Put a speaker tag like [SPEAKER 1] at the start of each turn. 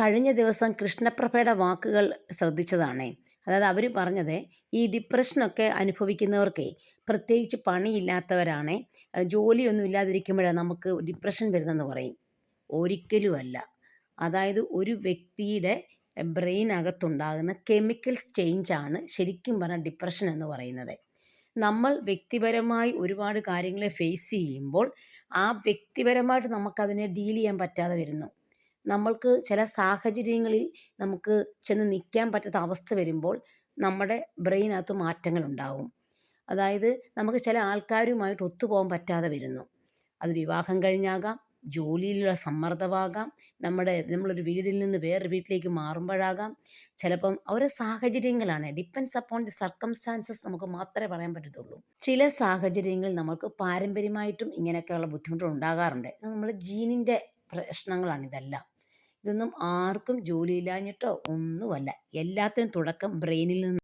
[SPEAKER 1] കഴിഞ്ഞ ദിവസം കൃഷ്ണപ്രഭയുടെ വാക്കുകൾ ശ്രദ്ധിച്ചതാണ്. അതായത് അവർ പറഞ്ഞത് ഈ ഡിപ്രഷനൊക്കെ അനുഭവിക്കുന്നവർക്ക് പ്രത്യേകിച്ച് പണിയില്ലാത്തവരാണ് ജോലിയൊന്നും ഇല്ലാതിരിക്കുമ്പോഴാണ് നമുക്ക് ഡിപ്രഷൻ വരുന്നതെന്ന് പറയും. ഒരിക്കലുമല്ല. അതായത് ഒരു വ്യക്തിയുടെ ബ്രെയിനകത്തുണ്ടാകുന്ന കെമിക്കൽസ് ചേഞ്ചാണ് ശരിക്കും പറഞ്ഞാൽ ഡിപ്രഷൻ എന്ന് പറയുന്നത്. നമ്മൾ വ്യക്തിപരമായി ഒരുപാട് കാര്യങ്ങളെ ഫേസ് ചെയ്യുമ്പോൾ ആ വ്യക്തിപരമായിട്ട് നമുക്കതിനെ ഡീൽ ചെയ്യാൻ പറ്റാതെ വരുന്നു. നമ്മൾക്ക് ചില സാഹചര്യങ്ങളിൽ നമുക്ക് ചെന്ന് നിൽക്കാൻ പറ്റാത്ത അവസ്ഥ വരുമ്പോൾ നമ്മുടെ ബ്രെയിനകത്ത് മാറ്റങ്ങളുണ്ടാവും. അതായത് നമുക്ക് ചില ആൾക്കാരുമായിട്ട് ഒത്തുപോകാൻ പറ്റാതെ വരുന്നു. അത് വിവാഹം കഴിഞ്ഞാകാം ജോലിയിലുള്ള സമ്മർദ്ദമാകാം നമ്മുടെ നമ്മളൊരു വീടിൽ നിന്ന് വേറൊരു വീട്ടിലേക്ക് മാറുമ്പോഴാകാം. ചിലപ്പം ഓരോ സാഹചര്യങ്ങളാണ്. ഡിപ്പെൻസ് അപ്പോൺ ദി സർക്കംസ്റ്റാൻസസ് നമുക്ക് മാത്രമേ പറയാൻ പറ്റത്തുള്ളൂ. ചില സാഹചര്യങ്ങളിൽ നമുക്ക് പാരമ്പര്യമായിട്ടും ഇങ്ങനെയൊക്കെയുള്ള ബുദ്ധിമുട്ടുകൾ ഉണ്ടാകാറുണ്ട്. നമ്മുടെ ജീനിന്റെ പ്രശ്നങ്ങളാണ് ഇതെല്ലാം. ഇതൊന്നും ആർക്കും ജോലിയില്ലാഞ്ഞിട്ടോ ഒന്നുമല്ല. എല്ലാത്തിനും തുടക്കം ബ്രെയിനിൽ നിന്ന്